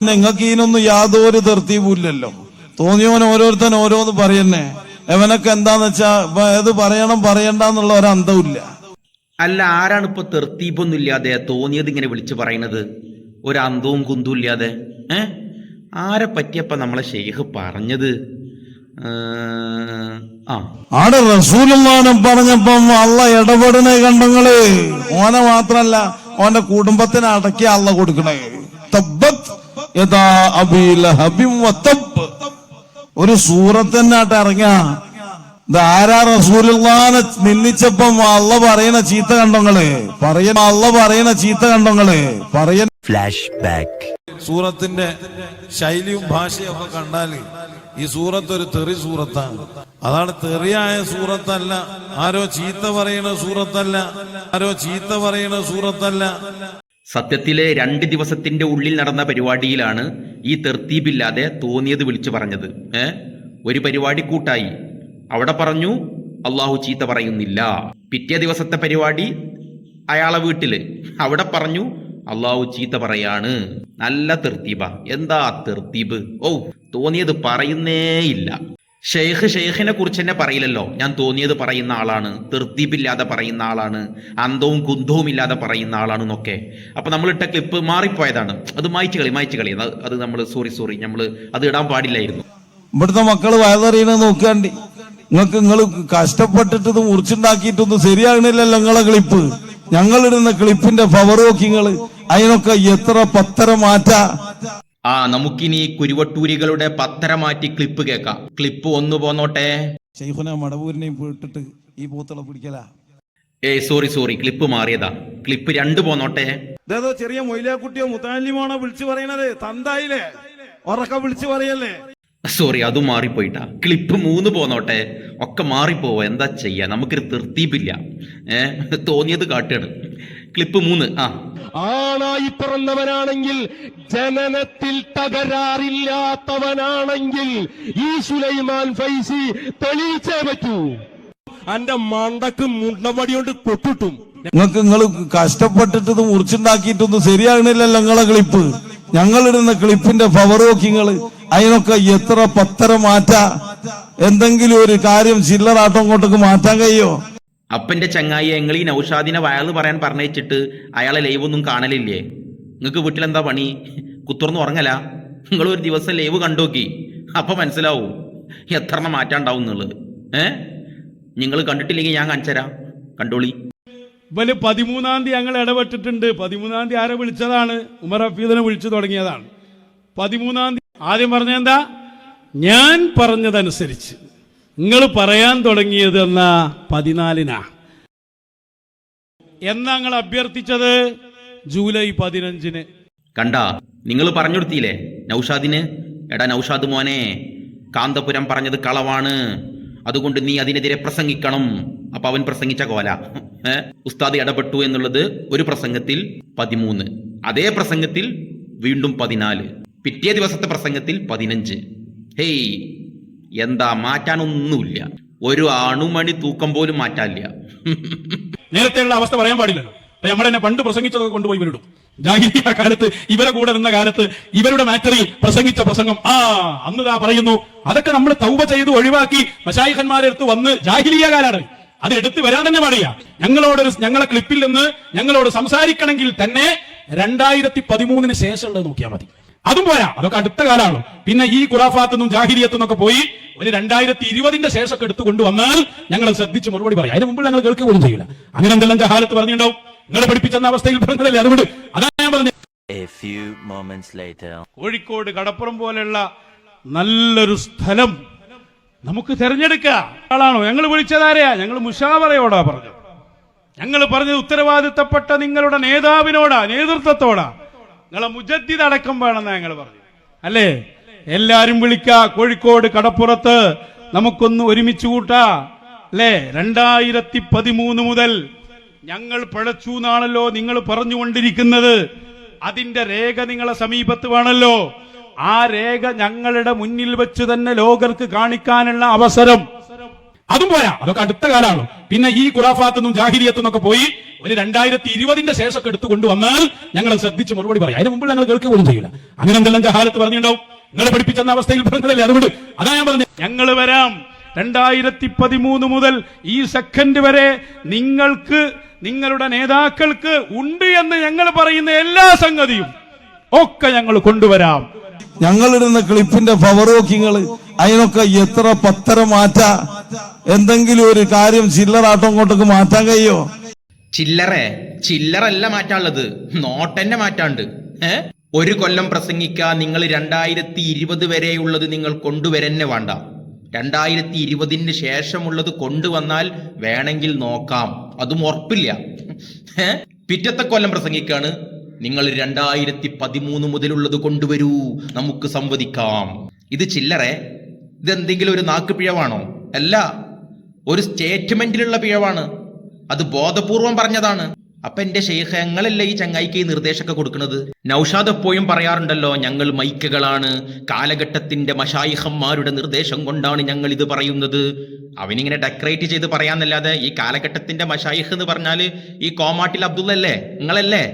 നിങ്ങൾക്ക് ഇതിനൊന്നും യാതൊരു തെർത്തീവുമില്ലല്ലോ തോന്നിയവൻ ഓരോരുത്തൻ ഓരോന്ന് പറയുന്നേ. എവനൊക്കെ എന്താന്ന് വെച്ചാ ഇപ്പൊ ഏത് പറയണം പറയണ്ടെന്നുള്ള ഒരു അന്തമില്ല അല്ല ആരാണ് ഇപ്പൊ തെർത്തീപ്പൊന്നും ഇല്ലാതെ തോന്നിയത് ഇങ്ങനെ വിളിച്ചു പറയുന്നത്? ഒരു അന്തവും കുന്തും ഇല്ലാതെ ഏ? ആരെ പറ്റിയപ്പ നമ്മളെ ഷെയ്ഖ് പറഞ്ഞത്? ആടെ റസൂലുമാനം പറഞ്ഞപ്പം അള്ള ഇടപെടണേ കണ്ടങ്ങൾ ഓനെ മാത്രല്ല ഓന്റെ കുടുംബത്തിന് അടക്കി അള്ള കൊടുക്കണേ. ഒരു സൂറത്തന്നാട്ട് ഇറങ്ങ. ധാരാ റസൂലുള്ളാനെ നിന്നിച്ചപ്പം അള്ള പറയണ ചീത്ത കണ്ടങ്ങൾ. പറയ അള്ള പറയണ ചീത്ത കണ്ടങ്ങൾ. പറയ ഫ്ലാഷ് ബാക്ക് സൂറത്തിന്റെ ശൈലിയും ഭാഷയും ഒക്കെ കണ്ടാൽ ഈ സൂറത്ത് ഒരു തെറി സൂറത്താണ്. അതാണ് തെറിയായ സൂറത്തല്ല ആരോ ചീത്ത പറയണ സൂറത്തല്ല ആരോ ചീത്ത പറയണ സൂറത്തല്ല. സത്യത്തിലെ രണ്ട് ദിവസത്തിന്റെ ഉള്ളിൽ നടന്ന പരിപാടിയിലാണ് ഈ തെർത്തീബില്ലാതെ തോന്നിയത് വിളിച്ചു പറഞ്ഞത്. ഏ? ഒരു പരിപാടി കൂട്ടായി. അവിടെ പറഞ്ഞു അള്ളാഹു ചീത്ത പറയുന്നില്ല. പിറ്റേ ദിവസത്തെ പരിപാടി അയാളെ വീട്ടിൽ. അവിടെ പറഞ്ഞു അള്ളാഹു ചീത്ത പറയാണ്. നല്ല തെർത്തീബ. എന്താ തെർത്തീബ്? ഓ തോന്നിയത് പറയുന്നേയില്ല ഷെയ്ഖ് ഷെയ്ഖിനെ കുറിച്ച് തന്നെ പറയില്ലല്ലോ. ഞാൻ തോന്നിയത് പറയുന്ന ആളാണ്. തൃത്തിപ്പില്ലാതെ പറയുന്ന ആളാണ്. അന്തവും കുന്തവും ഇല്ലാതെ പറയുന്ന ആളാണ് എന്നൊക്കെ. അപ്പൊ നമ്മൾ ഇട്ട ക്ലിപ്പ് മാറിപ്പോയതാണ്. അത് മായ്ച്ചു കളി മായ്ച്ചു കളി. അത് നമ്മൾ സോറി സോറി നമ്മൾ അത് ഇടാൻ പാടില്ലായിരുന്നു. ഇവിടുത്തെ മക്കൾ വയതറിയണത് നോക്കാണ്ടി. നിങ്ങൾക്ക് നിങ്ങൾ കഷ്ടപ്പെട്ടിട്ട് മുറിച്ചുണ്ടാക്കിയിട്ടൊന്നും ശരിയാകണില്ലല്ലോ നിങ്ങളെ ക്ലിപ്പ്. ഞങ്ങളിടുന്ന ക്ലിപ്പിന്റെ പവർ നോക്കി നിങ്ങൾ അതിനൊക്കെ എത്ര പത്തര മാറ്റാ. ആ നമുക്കിനി കുരുവട്ടൂരികളുടെ പത്തര മാറ്റി ക്ലിപ്പ് കേൾക്കാം. ക്ലിപ്പ് ഒന്ന് പോന്നോട്ടെ. മടവൂരിനെയും പോയിട്ടിട്ട് ഈ പൂത്തള പിടിക്കല. ഏയ് സോറി സോറി ക്ലിപ്പ് മാറിയതാ. ക്ലിപ്പ് രണ്ട് പോന്നോട്ടെ. ചെറിയ മൊയിലാക്കുട്ടിയോ മുത്താലിമാണോ വിളിച്ചു പറയണത്. തന്തായില്ലേ ഉറക്ക വിളിച്ചു പറയല്ലേ. സോറി അത് മാറിപ്പോയിട്ടാ. ക്ലിപ്പ് മൂന്ന് പോന്നോട്ടെ ഒക്കെ മാറിപ്പോവോ. എന്താ ചെയ്യാ? നമുക്കൊരു തീർത്തിയിപ്പില്ല ഏ തോന്നിയത് കാട്ടുകയാണ് ക്ലിപ്പ് മൂന്ന് ആ. ആണായി പിറന്നവനാണെങ്കിൽ ജനനത്തിൽ തകരാറില്ലാത്തവനാണെങ്കിൽ ഈ സുലൈമാൻ ഫൈസി തെളിയിച്ചേ പറ്റൂ. അന്റെ മണ്ടക്ക് മുണ്ടമടി കൊണ്ട് കൊട്ടിട്ടും. നിങ്ങൾക്ക് നിങ്ങൾ കഷ്ടപ്പെട്ടിട്ട് മുറിച്ചുണ്ടാക്കിയിട്ടൊന്നും ശരിയാകണില്ലല്ലോ നിങ്ങളെ ക്ലിപ്പ് ഞങ്ങളിടുന്ന ക്ലിപ്പിന്റെ പവർ നോക്കി നിങ്ങൾ അതിനൊക്കെ എത്ര പത്തര മാറ്റ? എന്തെങ്കിലും ഒരു കാര്യം ചില്ലറാട്ടം കൊണ്ടൊക്കെ മാറ്റാൻ കഴിയോ? അപ്പന്റെ ചങ്ങായി ഞങ്ങൾ ഈ നൗഷാദിനെ വയൽ പറയാൻ പറഞ്ഞിട്ട് അയാളെ ലൈവ് ഒന്നും കാണലില്ലേ? നിങ്ങൾക്ക് വീട്ടിലെന്താ പണി? കുത്തുറന്ന് ഉറങ്ങല? നിങ്ങൾ ഒരു ദിവസം ലൈവ് കണ്ടോക്കി അപ്പൊ മനസ്സിലാവും എത്ര മാറ്റാണ്ടാവും എന്നുള്ളത് ഏ? നിങ്ങൾ കണ്ടിട്ടില്ലെങ്കിൽ ഞാൻ കാണിച്ചുതരാം കണ്ടോളി. ഇവൽ പതിമൂന്നാം തീയതി ഞങ്ങൾ ഇടപെട്ടിട്ടുണ്ട്. പതിമൂന്നാം തീയതി ആരെ വിളിച്ചതാണ്? ഉമർ ഹഫീദിനെ വിളിച്ചു തുടങ്ങിയതാണ്. പതിമൂന്നാം ആദ്യം പറഞ്ഞ എന്താ? ഞാൻ പറഞ്ഞതനുസരിച്ച്. നിങ്ങൾ പറയാൻ തുടങ്ങിയത് എന്നാ പതിനാലിനാ. എന്നാ നിങ്ങൾ അഭ്യർത്ഥിച്ചത്? ജൂലൈ പതിനഞ്ചിന്. കണ്ടാ നിങ്ങൾ പറഞ്ഞുകൊടുത്തില്ലേ? നൗഷാദിന്? എടാ നൗഷാദ് മോനെ കാന്തപുരം പറഞ്ഞത് കളവാണ്. അതുകൊണ്ട് നീ അതിനെതിരെ പ്രസംഗിക്കണം. അപ്പൊ അവൻ പ്രസംഗിച്ച കോല. ഉസ്താദ് ഇടപെട്ടു എന്നുള്ളത് ഒരു പ്രസംഗത്തിൽ പതിമൂന്ന്. അതേ പ്രസംഗത്തിൽ വീണ്ടും പതിനാല്. പിറ്റേ ദിവസത്തെ പ്രസംഗത്തിൽ പതിനഞ്ച്. ഹേയ് എന്താ മാറ്റാനൊന്നുമില്ല. ഒരു അണുമണി തൂക്കം പോലും മാറ്റാനില്ല. നേരത്തെയുള്ള അവസ്ഥ പറയാൻ പാടില്ലല്ലോ. നമ്മൾ തന്നെ പണ്ട് പ്രസംഗിച്ചതൊക്കെ കൊണ്ടുപോയി ഇവരിടും. ജാഹിലിയ കാലത്ത് ഇവരെ കൂടെ നിന്ന കാലത്ത് ഇവരുടെ മാറ്ററിൽ പ്രസംഗിച്ച പ്രസംഗം ആ അന്ന് ഇതാ പറയുന്നു അതൊക്കെ നമ്മൾ തൗബ ചെയ്ത് ഒഴിവാക്കി മശായിഹന്മാരെ അടുത്ത് വന്ന് ജാഹിലിയ കാലാണ് അത് എടുത്ത് വരാൻ തന്നെ പാടില്ല. ഞങ്ങളോട് ഞങ്ങളെ ക്ലിപ്പിൽ നിന്ന് ഞങ്ങളോട് സംസാരിക്കണമെങ്കിൽ തന്നെ രണ്ടായിരത്തി പതിമൂന്നിന് ശേഷമുള്ളത് നോക്കിയാൽ മതി. അതും പോരാ. അതൊക്കെ അടുത്ത കാലമാണ്. പിന്നെ ഈ ഖുറാഫാത്തുനിന്നും ജാഹിലിയത്തും ഒക്കെ പോയി ഒരു രണ്ടായിരത്തി ഇരുപതിന്റെ ശേഷമൊക്കെ എടുത്തു കൊണ്ടുവന്നാൽ ഞങ്ങൾ ശ്രദ്ധിച്ച് മറുപടി പറയാം. അതിന് മുമ്പ് ഞങ്ങൾ കേൾക്കുക പോലും ചെയ്യില്ല അങ്ങനെ എന്തെല്ലാം ജഹാലത്ത് പറഞ്ഞിട്ടുണ്ടാവും? നിങ്ങളെ പഠിപ്പിച്ചെന്ന അവസ്ഥയിൽ പറഞ്ഞതല്ലേ? അതുകൊണ്ട് അതാണ് ഞാൻ പറഞ്ഞത്. A few moments later. Kozhikode കടപ്പുറം പോലെയുള്ള നല്ലൊരു സ്ഥലം നമുക്ക് തെരഞ്ഞെടുക്കാളാണോ ആളാണോ? ഞങ്ങൾ വിളിച്ചതാരെയാ ഞങ്ങൾ മുഷാവറയോടാ പറഞ്ഞത്. ഞങ്ങൾ പറഞ്ഞത് ഉത്തരവാദിത്തപ്പെട്ട നിങ്ങളുടെ നേതാവിനോടാ നേതൃത്വത്തോടാ. നിങ്ങളെ മുജദ്ദിദ് അടക്കം വേണമെന്നാ ഞങ്ങൾ പറഞ്ഞു അല്ലേ? എല്ലാരും വിളിക്ക കോഴിക്കോട് കടപ്പുറത്ത്. നമുക്കൊന്ന് ഒരുമിച്ച് കൂട്ടാ. അല്ലേ? രണ്ടായിരത്തി പതിമൂന്ന് മുതൽ ഞങ്ങൾ പിഴച്ചു എന്നാണല്ലോ നിങ്ങൾ പറഞ്ഞുകൊണ്ടിരിക്കുന്നത്. അതിന്റെ രേഖ നിങ്ങളെ സമീപത്ത് വേണല്ലോ. ആ രേഖ ഞങ്ങളുടെ മുന്നിൽ വെച്ച് തന്നെ ലോകർക്ക് കാണിക്കാനുള്ള അവസരം. അതും പോരാ. അതൊക്കെ അടുത്ത കാലമാണ്. പിന്നെ ഈ ഖുറാഫാത്തുനിന്നും ജാഹിരിയത്തുനിന്നൊക്കെ പോയി ഒരു രണ്ടായിരത്തി ഇരുപതിന്റെ ശേഷമൊക്കെ എടുത്തു കൊണ്ടുവന്നാൽ ഞങ്ങൾ ശ്രദ്ധിച്ച് മറുപടി പറയും. അതിന് മുമ്പ് ഞങ്ങൾ കേൾക്കുക പോലും ചെയ്യില്ല അങ്ങനെ എന്തെല്ലാം ജഹാലത്ത് പറഞ്ഞിട്ടുണ്ടാവും? നിങ്ങളെ പഠിപ്പിച്ചെന്ന അവസ്ഥയിൽ പറഞ്ഞതല്ലേ? അതുകൊണ്ട് അതാ ഞാൻ പറഞ്ഞു ഞങ്ങൾ വരാം. രണ്ടായിരത്തി പതിമൂന്ന് മുതൽ ഈ സെക്കൻഡ് വരെ നിങ്ങൾക്ക് നിങ്ങളുടെ നേതാക്കൾക്ക് ഉണ്ട് എന്ന് ഞങ്ങൾ പറയുന്ന എല്ലാ സംഗതിയും ഒക്കെ ഞങ്ങൾ കൊണ്ടുവരാം. ഞങ്ങളിടുന്ന ക്ലിപ്പിന്റെ പവർ നോക്കിങ്ങൾ അതിനൊക്കെ എത്ര പത്തര മാറ്റ? എന്തെങ്കിലും ഒരു കാര്യം ചില്ലറാട്ടം അങ്ങോട്ടൊക്കെ മാറ്റാൻ കഴിയോ? ചില്ലറേ ചില്ലറല്ല മാറ്റാനുള്ളത്. നോട്ടന്നെ മാറ്റാണ്ട്. ഏ? ഒരു കൊല്ലം പ്രസംഗിക്ക നിങ്ങൾ രണ്ടായിരത്തി ഇരുപത് വരെയുള്ളത് നിങ്ങൾ കൊണ്ടുവരന്നെ വേണ്ട. രണ്ടായിരത്തി ഇരുപതിന് ശേഷമുള്ളത് കൊണ്ടുവന്നാൽ വേണമെങ്കിൽ നോക്കാം. അതും ഉറപ്പില്ല. പിറ്റത്തെ കൊല്ലം പ്രസംഗിക്കാണ്. നിങ്ങൾ രണ്ടായിരത്തി പതിമൂന്ന് മുതലുള്ളത് കൊണ്ടുവരൂ. നമുക്ക് സംവദിക്കാം. ഇത് ചില്ലറെ ഇതെന്തെങ്കിലും ഒരു നാക്ക് പിഴവാണോ? അല്ല ഒരു സ്റ്റേറ്റ്മെന്റിലുള്ള പിഴവാണ്. അത് ബോധപൂർവം പറഞ്ഞതാണ്. അപ്പൊ എന്റെ ഷെയ്ഖ് ഞങ്ങളല്ലേ ഈ ചങ്ങായിക്ക് ഈ നിർദ്ദേശമൊക്കെ കൊടുക്കുന്നത്? നൌഷാദ് എപ്പോഴും പറയാറുണ്ടല്ലോ ഞങ്ങൾ മൈക്കുകളാണ്. കാലഘട്ടത്തിന്റെ മഷായിഹന്മാരുടെ നിർദ്ദേശം കൊണ്ടാണ് ഞങ്ങൾ ഇത് പറയുന്നത്. അവനിങ്ങനെ ഡെക്കറേറ്റ് ചെയ്ത് പറയാന്നല്ലാതെ ഈ കാലഘട്ടത്തിന്റെ മഷായിഹ് എന്ന് പറഞ്ഞാൽ ഈ കോമാട്ടിൽ അബ്ദുള്ള അല്ലേ നിങ്ങളല്ലേ?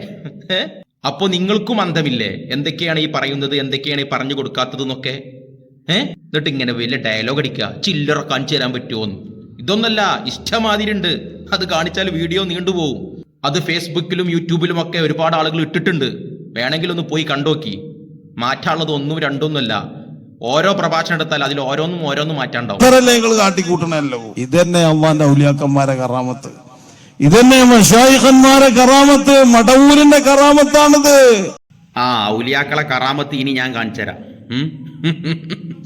ഏ? അപ്പൊ നിങ്ങൾക്കും അന്തമില്ലേ എന്തൊക്കെയാണ് ഈ പറയുന്നത്? എന്തൊക്കെയാണ് ഈ പറഞ്ഞു കൊടുക്കാത്തത് എന്നൊക്കെ ഏ? എന്നിട്ട് ഇങ്ങനെ വലിയ ഡയലോഗ് അടിക്കുക. ചില്ലറ കാണിച്ചു തരാൻ പറ്റുമോന്ന് ഇതൊന്നല്ല ഇഷ്ടമാതിരിണ്ട് അത് കാണിച്ചാൽ വീഡിയോ നീണ്ടുപോകും അത് ഫേസ്ബുക്കിലും യൂട്യൂബിലും ഒക്കെ ഒരുപാട് ആളുകൾ ഇട്ടിട്ടുണ്ട്. വേണമെങ്കിൽ ഒന്ന് പോയി കണ്ടോക്കി. മാറ്റാനുള്ളത് ഒന്നും രണ്ടൊന്നുമല്ല. ഓരോ പ്രഭാഷണം എടുത്താൽ അതിൽ ഓരോന്നും ഓരോന്നും മാറ്റാണ്ടാവും. കാട്ടിക്കൂട്ടണല്ലോ ഇതന്നെ അള്ളാന്റെ ഔലിയാക്കന്മാരെ കറാമത്ത്. തന്നെ മഷായിഖന്മാരെ കറാമത്ത്. മടവൂരിന്റെ കറാമത്താണിത്. ആ ഔലിയാക്കളെ കറാമത്ത് ഇനി ഞാൻ കാണിച്ചു തരാം?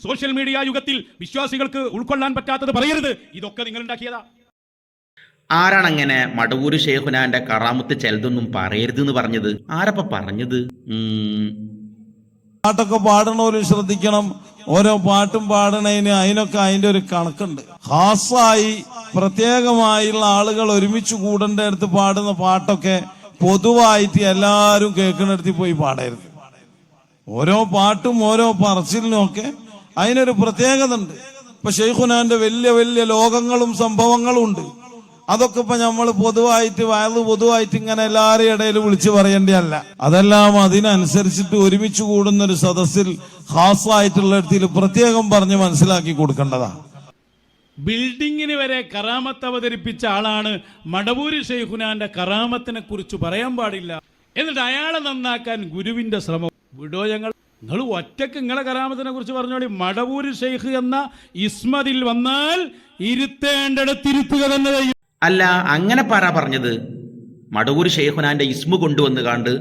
സോഷ്യൽ മീഡിയ യുഗത്തിൽ വിശ്വാസികൾക്ക് ഉൾക്കൊള്ളാൻ പറ്റാത്തത് പറയരുത്. ഇതൊക്കെ നിങ്ങൾ ഉണ്ടാക്കിയതാ ആരാണങ്ങനെ മടവൂര് ഷേഖുനാന്റെ കറാമത്ത് ചിലതൊന്നും പറയരുത് എന്ന് പറഞ്ഞത്? ആരപ്പ പറഞ്ഞത്? പാട്ടൊക്കെ പാടണവരും ശ്രദ്ധിക്കണം. ഓരോ പാട്ടും പാടണതിന് അതിനൊക്കെ അതിന്റെ ഒരു കണക്കുണ്ട്. ഹാസായി പ്രത്യേകമായുള്ള ആളുകൾ ഒരുമിച്ച് കൂടേണ്ട അടുത്ത് പാടുന്ന പാട്ടൊക്കെ പൊതുവായിട്ട് എല്ലാവരും കേൾക്കുന്നിടത്ത് പോയി പാടരുത്. ഓരോ പാട്ടും ഓരോ പറച്ചിലിനും ഒക്കെ അതിനൊരു പ്രത്യേകത ഉണ്ട് ഇപ്പൊ ഷെയ്ഖുനാന്റെ വലിയ വലിയ ലോകങ്ങളും സംഭവങ്ങളും ഉണ്ട്. അതൊക്കെ ഇപ്പൊ നമ്മൾ പൊതുവായിട്ട് വയത് പൊതുവായിട്ട് ഇങ്ങനെ എല്ലാവരുടെ ഇടയിൽ വിളിച്ചു പറയേണ്ടതല്ല. അതെല്ലാം അതിനനുസരിച്ചിട്ട് ഒരുമിച്ച് കൂടുന്ന ഒരു സദസ്സിൽ ഹാസായിട്ടുള്ള ഇടത്തിൽ പ്രത്യേകം പറഞ്ഞ് മനസ്സിലാക്കി കൊടുക്കേണ്ടതാ ബിൽഡിങ്ങിന് വരെ കറാമത്ത് അവതരിപ്പിച്ച ആളാണ് മടവൂരി ഷെയ്ഖുനാന്റെ കറാമത്തിനെ കുറിച്ച് പറയാൻ പാടില്ല. എന്നിട്ട് അയാളെ നന്നാക്കാൻ ഗുരുവിന്റെ ശ്രമം. വിടോ ഞങ്ങൾ. നിങ്ങൾ ഒറ്റയ്ക്ക് നിങ്ങളെ കറാമത്തിനെ കുറിച്ച് പറഞ്ഞോളി മടവൂര് ഷെയ്ഖ് എന്ന ഇസ്മതിൽ വന്നാൽ ഇരുത്തേണ്ടിടത്തിരുത്തുക തന്നെ ചെയ്യും. അല്ല അങ്ങനെ പറ പറഞ്ഞത്. മടവൂര് ഷെയ്ഖുനാന്റെ ഇസ്മു കൊണ്ടുവന്ന് കാണ്ട്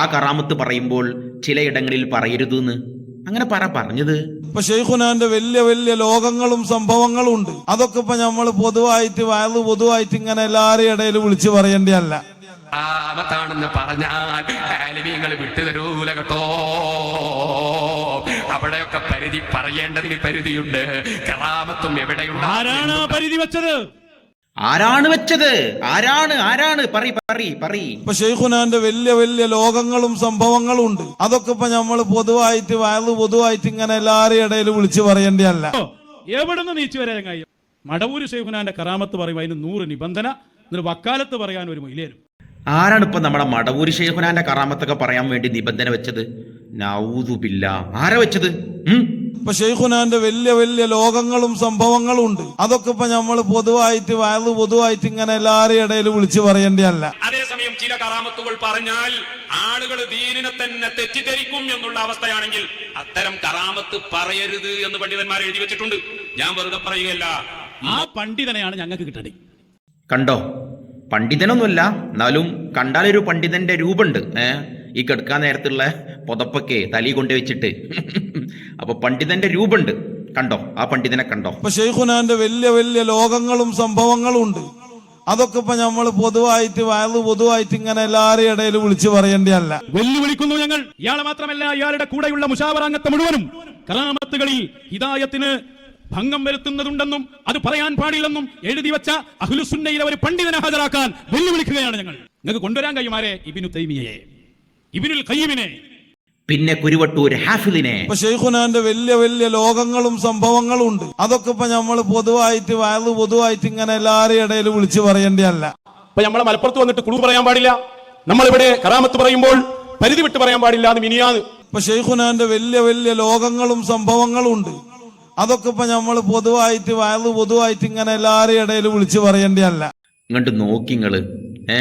ആ കറാമത്ത് പറയുമ്പോൾ ചിലയിടങ്ങളിൽ പറയരുതെന്ന്. അങ്ങനെ പറ പറഞ്ഞത്. ഇപ്പൊ ഷെയ്ഖുനാന്റെ വലിയ വലിയ ലോകങ്ങളും സംഭവങ്ങളും ഉണ്ട് അതൊക്കെ ഇപ്പൊ നമ്മൾ പൊതുവായിട്ട് വയത് പൊതുവായിട്ട് ഇങ്ങനെ എല്ലാവരുടെ ഇടയിൽ വിളിച്ചു പറയേണ്ടതല്ല. ആമത്താണെന്ന് പറഞ്ഞാൽ ആലിമീങ്ങൾ വിട്ടുതരൂല കേട്ടോ. അവിടെയൊക്കെ പരിധി പറയേണ്ടതിന് പരിധിയുണ്ട്. കറാമത്തും എവിടെയുണ്ട്? ആരാണ് പരിധി വെച്ചത്? ആരാണ് വെച്ചത്? ആരാണ്? ആരാണ്? പറി പറി പറി ഇപ്പൊ ഷെയ്ഖുനാന്റെ വലിയ വലിയ ലോകങ്ങളും സംഭവങ്ങളും ഉണ്ട്. അതൊക്കെ ഇപ്പൊ നമ്മൾ പൊതുവായിട്ട് വയത് പൊതുവായിട്ട് ഇങ്ങനെ എല്ലാവരും ഇടയിൽ വിളിച്ചു പറയേണ്ടതല്ല. എവിടുന്ന് നീച്ചു വരാൻ കഴിയും? മടവൂര് ഷെയ്ഖുനാന്റെ കറാമത്ത് പറയും അതിന് നൂറ് നിബന്ധന എന്നിട്ട് വക്കാലത്ത് പറയാൻ ഒരു മൊയിലേരും ആരാണ് ഇപ്പൊ നമ്മുടെ മടവൂരി ഷെയ്ഖുനാന്റെ കറാമത്തൊക്കെ പറയാൻ വേണ്ടി നിബന്ധന വെച്ചത്? നൗദുബില്ല. ആരാ വെച്ചത്? ഇപ്പൊ ഷെയ്ഖുനാന്റെ വലിയ വലിയ ലോകങ്ങളും സംഭവങ്ങളും ഉണ്ട്. അതൊക്കെ ഇപ്പൊ നമ്മൾ പൊതുവായിട്ട് വയത് പൊതുവായിട്ട് ഇങ്ങനെ എല്ലാവരുടെ ഇടയിൽ വിളിച്ചു പറയേണ്ടതല്ല. അതേസമയം ചില കറാമത്തുകൾ പറഞ്ഞാൽ ആളുകൾ ദീനിനെ തന്നെ തെറ്റിദ്ധരിക്കും എന്നുള്ള അവസ്ഥയാണെങ്കിൽ അത്തരം കറാമത്ത് പറയരുത് എന്ന് പണ്ഡിതന്മാർ എഴുതി വെച്ചിട്ടുണ്ട്. ഞാൻ വെറുതെ പറയുകയല്ല. ആ പണ്ഡിതനെയാണ് ഞങ്ങൾക്ക് കിട്ടണേ കണ്ടോ? പണ്ഡിതനൊന്നുമല്ല എന്നാലും കണ്ടാലൊരു പണ്ഡിതന്റെ രൂപമുണ്ട്. ഈ കെടുക്കാൻ നേരത്തുള്ള പുതപ്പൊക്കെ തലി കൊണ്ടുവച്ചിട്ട് അപ്പൊ പണ്ഡിതന്റെ രൂപമുണ്ട്. കണ്ടോ? ആ പണ്ഡിതനെ കണ്ടോ? അപ്പൊ ഷെയ്ഖുനാന്റെ വലിയ വലിയ ലോകങ്ങളും സംഭവങ്ങളും ഉണ്ട്. അതൊക്കെ ഇപ്പൊ നമ്മൾ പൊതുവായിട്ട് വയത് പൊതുവായിട്ട് ഇങ്ങനെ എല്ലാവരുടെ ഇടയിൽ വിളിച്ചു പറയേണ്ടതല്ല. വെല്ലുവിളിക്കുന്നു ഞങ്ങൾ. ഇയാളെ മാത്രമല്ല ഇയാളുടെ കൂടെയുള്ള മുഷാവറാംഗത്തെ മുഴുവനും. കറാമത്തുകളിൽ ഹിദായത്തിന് ഭംഗം വരുത്തുന്നതുണ്ടെന്നും അത് പറയാൻ പാടില്ലെന്നും എഴുതി വെച്ച അഹ്ലുസുന്നയിലെ ഒരു പണ്ഡിതനെ ഹാജരാക്കാൻ വെല്ലുവിളിക്കുകയാണ് ഞങ്ങൾ. നിങ്ങൾക്ക് കൊണ്ടുവരാൻ കഴിയുമാരെ? ഇബിനു തൈമിയെ ഇബിനുൽ ഖയ്യിമിനെ. പിന്നെ കുരുവട്ടൂർ ഹാഫിലിനെ ഇപ്പൊ ഷെയ്ഖുനാന്റെ വലിയ വലിയ ലോകങ്ങളും സംഭവങ്ങളും ഉണ്ട്. അതൊക്കെ ഇപ്പൊ നമ്മൾ പൊതുവായിട്ട് വയത് പൊതുവായിട്ട് ഇങ്ങനെ എല്ലാവരുടെ ഇടയിൽ വിളിച്ചു പറയേണ്ടതല്ല. ഇപ്പൊ നമ്മളെ മലപ്പുറത്ത് വന്നിട്ട് കുളു പറയാൻ പാടില്ല. നമ്മളിവിടെ കറാമത്ത് പറയുമ്പോൾ പരിധി വിട്ട് പറയാൻ പാടില്ല അത് മിനിയാന്ന്. ഇപ്പൊ ഷെയ്ഖുനാന്റെ വലിയ വലിയ ലോകങ്ങളും സംഭവങ്ങളും ഉണ്ട്. അതൊക്കെ ഇപ്പൊ നമ്മൾ പൊതുവായിട്ട് വയറ് പൊതുവായിട്ട് ഇങ്ങനെ എല്ലാവരുടെ ഇടയിൽ വിളിച്ചു പറയേണ്ടതല്ല. ഇങ്ങോട്ട് നോക്കി നിങ്ങൾ ഏ?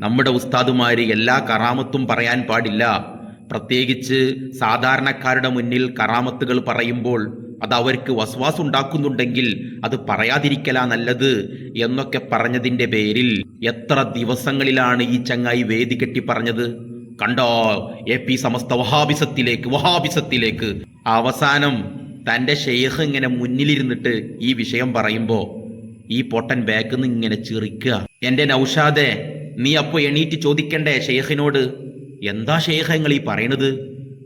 നമ്മുടെ ഉസ്താദുമാര് എല്ലാ കറാമത്തും പറയാൻ പാടില്ല. പ്രത്യേകിച്ച് സാധാരണക്കാരുടെ മുന്നിൽ കറാമത്തുകൾ പറയുമ്പോൾ അത് അവർക്ക് വസ്വാസ് ഉണ്ടാക്കുന്നുണ്ടെങ്കിൽ അത് പറയാതിരിക്കലാ നല്ലത് എന്നൊക്കെ പറഞ്ഞതിന്റെ പേരിൽ എത്ര ദിവസങ്ങളിലാണ് ഈ ചങ്ങായി വേദി കെട്ടി പറഞ്ഞത്? കണ്ടോ? എ പി സമസ്ത വഹാബിസത്തിലേക്ക് വഹാബിസത്തിലേക്ക്. അവസാനം തന്റെ ഷെയ്ഖ് ഇങ്ങനെ മുന്നിലിരുന്നിട്ട് ഈ വിഷയം പറയുമ്പോൾ ഈ പൊട്ടൻ ബാക്കിൽ നിന്ന് ഇങ്ങനെ ചിറിക്കുക. എന്റെ നൗഷാദെ നീ അപ്പോൾ എണീറ്റ് ചോദിക്കണ്ടേ ഷെയ്ഖിനോട്? എന്താ ഷെയ്ഖ നിങ്ങൾ ഈ പറയണത്?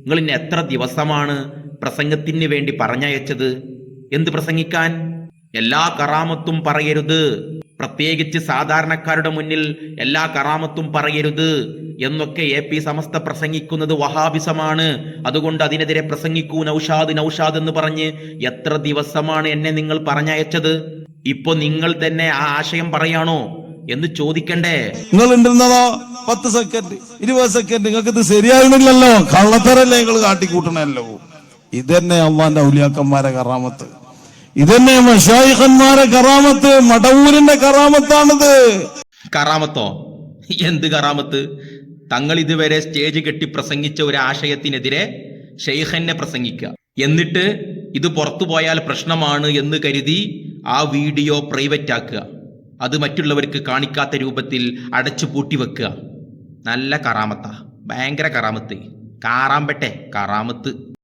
നിങ്ങൾ ഇന്ന് എത്ര ദിവസമാണ് പ്രസംഗത്തിന് വേണ്ടി പറഞ്ഞയച്ചത്? എന്ത് പ്രസംഗിക്കാൻ? എല്ലാ കറാമത്തും പറയരുത്. പ്രത്യേകിച്ച് സാധാരണക്കാരുടെ മുന്നിൽ എല്ലാ കറാമത്തും പറയരുത്. എന്നൊക്കെ എ പി സമസ്ത പ്രസംഗിക്കുന്നത് വഹാബിസമാണ്. അതുകൊണ്ട് അതിനെതിരെ പ്രസംഗിക്കൂ നൌഷാദ് നൌഷാദ് എന്ന് പറഞ്ഞ് എത്ര ദിവസമാണ് എന്നെ നിങ്ങൾ പറഞ്ഞയച്ചത്? ഇപ്പൊ നിങ്ങൾ തന്നെ ആ ആശയം പറയാണോ? എന്ന് ചോദിക്കണ്ടേ? നിങ്ങൾ ഉണ്ടിരുന്നതോ പത്ത് സെക്കൻഡ് ഇരുപത് സെക്കൻഡ് നിങ്ങൾക്ക് ഇത് ശരിയാകണില്ലല്ലോ കള്ളത്തരല്ലേ നിങ്ങൾ കാട്ടിക്കൂട്ടണല്ലോ. ഇതന്നെ അമ്മാന്റെ ഔലിയാക്കന്മാരെ കറാമത്ത്. ഇതന്നെ മഷായിഖന്മാരെ കറാമത്ത് മടവൂരിന്റെ കറാമത്താണിത്. കറാമത്തോ? എന്ത് കറാമത്ത്? തങ്ങൾ ഇതുവരെ സ്റ്റേജ് കെട്ടി പ്രസംഗിച്ച ഒരു ആശയത്തിനെതിരെ ഷെയ്ഖന്നെ പ്രസംഗിക്കുക. എന്നിട്ട് ഇത് പുറത്തു പോയാൽ പ്രശ്നമാണ് എന്ന് കരുതി ആ വീഡിയോ പ്രൈവറ്റ് ആക്കുക. അത് മറ്റുള്ളവർക്ക് കാണിക്കാത്ത രൂപത്തിൽ അടച്ചു പൂട്ടി വെക്കുക. നല്ല കറാമത്താ. ഭയങ്കര കറാമത്ത്. കാറാമ്പട്ടെ കറാമത്ത്.